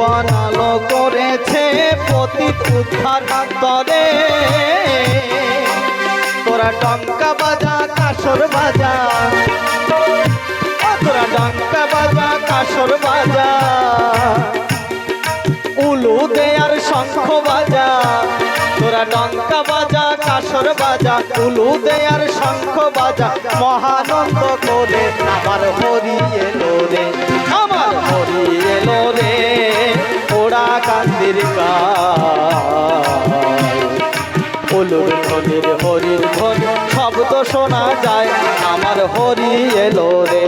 ভুবন আলো করেছে পতিত উদ্ধার দরে তোরা টঙ্কা বাজা, কাসর বাজা। তোরা টঙ্কা বাজা, কাসর বাজা। উলু দেয়ার শঙ্খ বাজা। তোরা ডঙ্কা বাজা, কাসর বাজা। উলু দেয়ার শঙ্খ বাজা। মহানন্দ করে আমার হরি এলো রে। আমার হরি এলো রে। ওরা কান্দির গায় উলুর হরির ধ্বনি শব্দ শোনা যায়। আমার হরি এলো রে,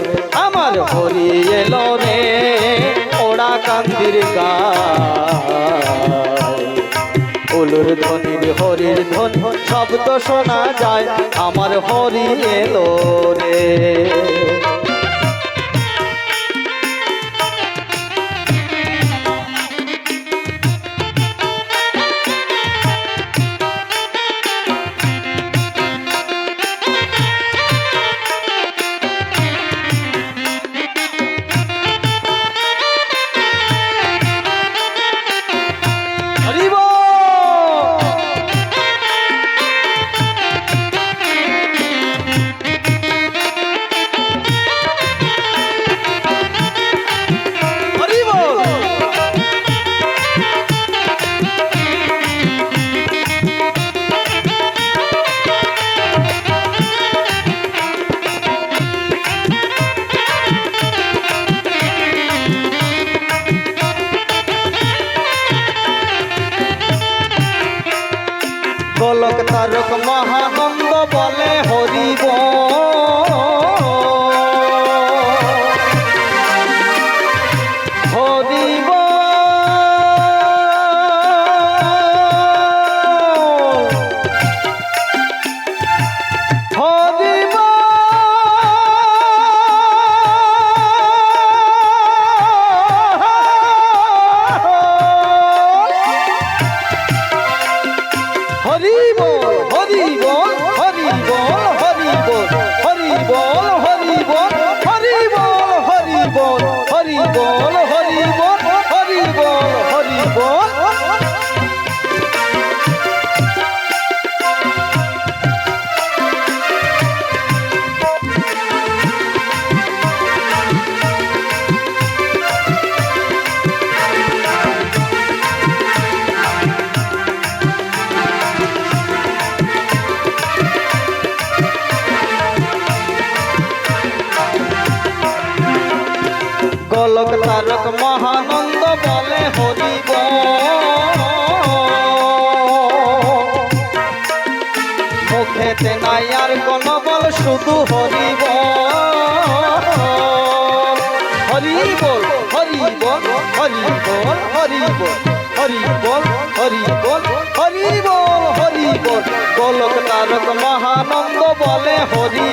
আমার হরি এলো রে ওরা কান্দির গায় উলুর ধ্বনির হরির ধ্বনি শব্দ শোনা যায়। আমার হরি এলো রে। মহাব গোলক তারক মহানন্দ বলে হরিব। মুখেতে নাই আর কোন বল, শুধু হরিব। হরি বল হরি বল হরি বল হরি বল গোলক তারক মহানন্দ বলে হরি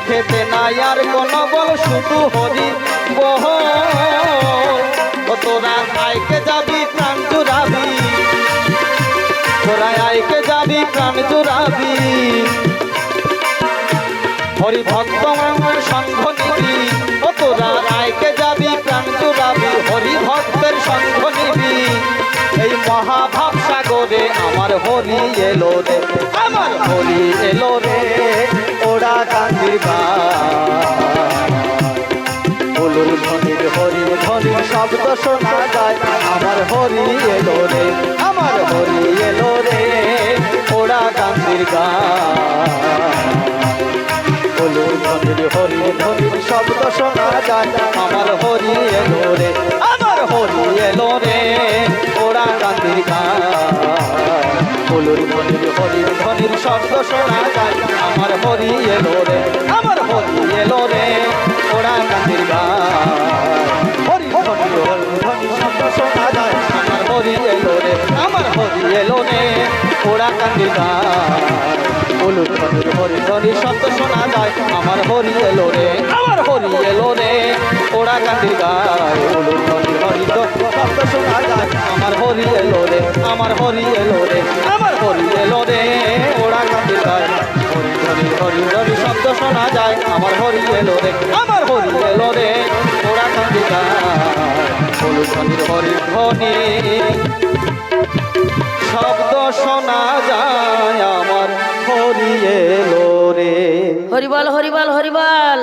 মুখেতে নাই আর কোন বল, শুধু হরি বহ। তোরা আইকে যাবি প্রাণ জুড়াবি। তোরা আইকে যাবি প্রাণ জুড়াবি। হরি ভক্ত সঙ্গ নিবি। ও তোরা আইকে যাবি প্রাণ জুড়াবি। হরি ভক্তের সঙ্গ নিবি। এই মহাভাব সাগরে আমার হরি এলো রে, আমার হরি এলো রে। ওরা কান্দির বলুর ধ্বনির হরি ধ্বনির শব্দ শোনা যায়। আমার হরি এলো রে, আমার হরি এলো রে ওরা কান্দির গা। হলুর ধ্বনির হরির ধ্বনির শব্দ শোনা যায়। আমার হরি এলো রে, আমার হরি এলো রে ওরা কান্দির গান হলুর ধ্বনির হরির শব্দ শোনা যায়। আমার হরি এলো রে, আমার হরি এলো রে, ওরা কান্দির গান হরি হরি শব্দ শোনা যায়। আমার হরি এলো রে ওরা কান্দির গায় উলুর ধনির হরি শব্দ শোনা যায়। আমার হরি এলো রে, আমার হরি এলো রে, ওরা হরি ধনি শব্দ শোনা যায় আমার হরি এলো রে, আমার হরি এলো রে, আমার হরি এলো রে, ওরা কান্দির গায় হরি ধনি হরি ধনি শব্দ শোনা যায়, আমার হরি এলো রে, আমার হরি এলো রে, ওরা কান্দির গায় উলুর ধনির হরি ধনি শব্দ শোনা যায়, আমার হরি এলো রে। হরিবল হরিবল হরিবল